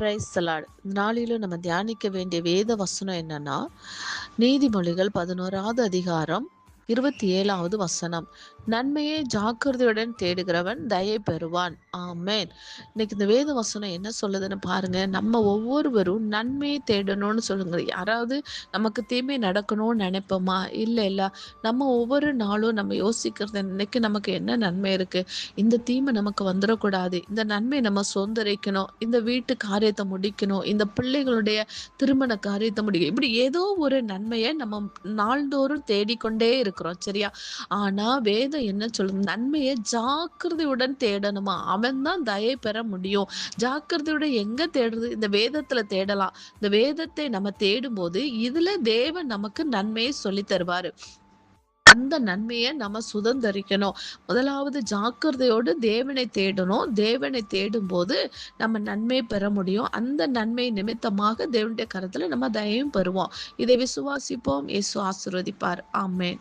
Price salad நாளிலும் நம்ம தியானிக்க வேண்டிய வேத வசனம் என்னன்னா நீதிமொழிகள் பதினோராவது அதிகாரம் இருபத்தி ஏழாவது வசனம். நன்மையை ஜாக்கிரதையுடன் தேடுகிறவன் தயை பெறுவான். ஆமேன். இன்னைக்கு இந்த வேத வசனம் என்ன சொல்லுதுன்னு பாருங்க. நம்ம ஒவ்வொருவரும் நன்மையை தேடணும்னு சொல்லுங்க. யாராவது நமக்கு தீமை நடக்கணும்னு நினைப்போமா? இல்லை இல்லை. நம்ம ஒவ்வொரு நாளும் நம்ம யோசிக்கிறது இன்னைக்கு நமக்கு என்ன நன்மை இருக்கு? இந்த தீமை நமக்கு வந்துடக்கூடாது. இந்த நன்மை நம்ம சொந்தரிக்கணும் இந்த வீட்டு காரியத்தை முடிக்கணும். இந்த பிள்ளைகளுடைய திருமண காரியத்தை முடிக்கணும். இப்படி ஏதோ ஒரு நன்மையை நம்ம நாள்தோறும் தேடிக்கொண்டே பார்க்குறோம் சரியா? ஆனால் வேதம் என்ன சொல்லுது நன்மையை ஜாக்கிரதையுடன் தேடணுமா? அவன் தான் தயை பெற முடியும். ஜாக்கிரதையுடன் எங்கே தேடுறது? இந்த வேதத்தில் தேடலாம். இந்த வேதத்தை நம்ம தேடும்போது இதில் தேவன் நமக்கு நன்மையை சொல்லி தருவார். அந்த நன்மையை நம்ம சுதந்திரிக்கணும். முதலாவது ஜாக்கிரதையோடு தேவனை தேடணும். தேவனை தேடும் போது நம்ம நன்மை பெற முடியும். அந்த நன்மை நிமித்தமாக தேவனுடைய கருத்துல நம்ம தயவும் பெறுவோம். இதை விசுவாசிப்போம். இயேசு ஆசிர்வதிப்பார். ஆமேன்.